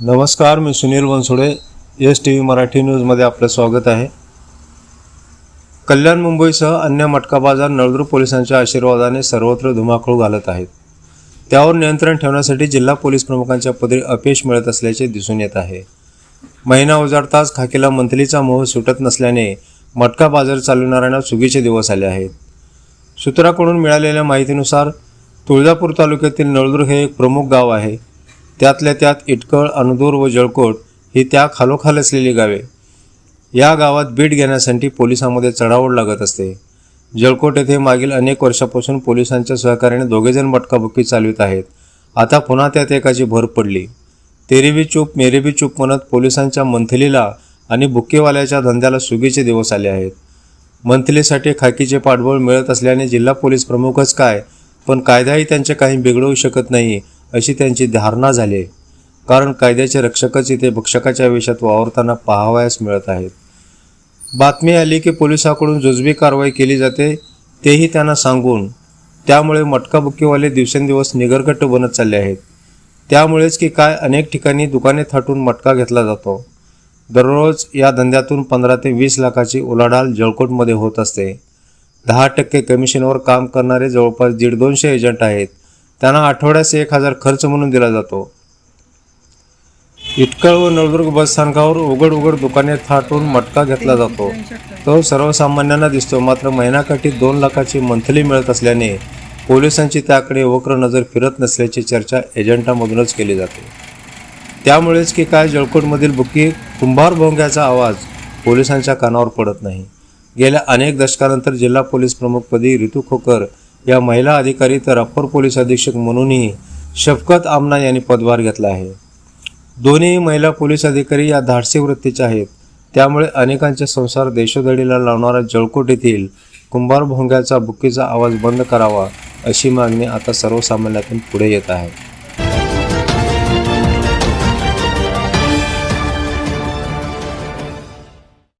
नमस्कार मी Sunil Bansode S T V Marathi न्यूजमध्ये आपलं स्वागत आहे. कल्याण मुंबईसह अन्य मटका बाजार नळदूर पोलिसांच्या आशीर्वादाने सर्वत्र धुमाकूळ घालत आहेत. त्यावर नियंत्रण ठेवण्यासाठी जिल्हा पोलीस प्रमुखांच्या पदरी अपयश मिळत असल्याचे दिसून येत आहे. महिना उजाडताच खाकीला मंथलीचा मोह सुटत नसल्याने मटका बाजार चालविणाऱ्यांना चुकीचे दिवस आले आहेत. सूत्राकडून मिळालेल्या माहितीनुसार तुळजापूर तालुक्यातील नळदूर हे एक प्रमुख गाव आहे. त्यातल्या त्यात इटकळ अनुदूर व जळकोट ही त्या खालोखाल असलेली गावे. या गावात बीट घेण्यासाठी पोलिसांमध्ये चढाओढ लागत असते. जळकोट येथे मागील अनेक वर्षापासून पोलिसांच्या सहकार्याने दोघेजण बटकाबुक्की चालवित आहेत. आता पुन्हा त्यात एकाची भर पडली. तेरी बी चूप मेरी बी चूप म्हणत पोलिसांच्या मंथलीला आणि बुक्केवाल्याच्या धंद्याला सुगीचे दिवस आले आहेत. मंथलीसाठी खाकीचे पाठबळ मिळत असल्याने जिल्हा पोलीस प्रमुखच काय पण कायदाही त्यांचे काही बिघडवू शकत नाही अशी त्यांची धारणा झाली आहे. कारण कायद्याचे रक्षकच इथे भक्षकाच्या वेशात वावरताना पाहावयास मिळत आहेत. बातमी आली की पोलिसाकडून जुजबी कारवाई केली जाते तेही त्यांना सांगून त्यामुळे मटकाबुक्कीवाले दिवसेंदिवस निगरगट्ट बनत चालले आहेत. त्यामुळेच की काय अनेक ठिकाणी दुकाने थाटून मटका घेतला जातो. दररोज या धंद्यातून पंधरा ते वीस लाखाची उलाढाल जळकोटमध्ये होत असते. दहा टक्के कमिशनवर काम करणारे जवळपास दीड दोनशे एजंट आहेत. त्यांना आठवड्यास एक हजार खर्च म्हणून दिला जातो. इटकळ व नळदुर्ग बस स्थानकावर उघड उघड दुकाने थाटून मटका घेतला जातो. तो सर्वसामान्यांना दिसतो. मात्र महिनाकाठी दोन लाखाची मंथली मिळत असल्याने पोलिसांची त्याकडे वक्र नजर फिरत नसल्याची चर्चा एजंटामधूनच केली जाते. त्यामुळेच की काय जळकोटमधील बुकी कुंभार भोंग्याचा आवाज पोलिसांच्या कानावर पडत नाही. गेल्या अनेक दशकानंतर जिल्हा पोलीस प्रमुखपदी ऋतू खोकर या महिला अधिकारी तर अप्पर पोलीस अधीक्षक म्हणूनही शफकत आमना यांनी पदभार घेतला आहे. दोन्ही महिला पोलीस अधिकारी या धाडसी वृत्तीच्या आहेत. त्यामुळे अनेकांचे संसार देशोधडीला लावणारा जळकोट येथील कुंभार भोंग्याचा बुक्कीचा आवाज बंद करावा अशी मागणी आता सर्वसामान्यातून पुढे येत आहे.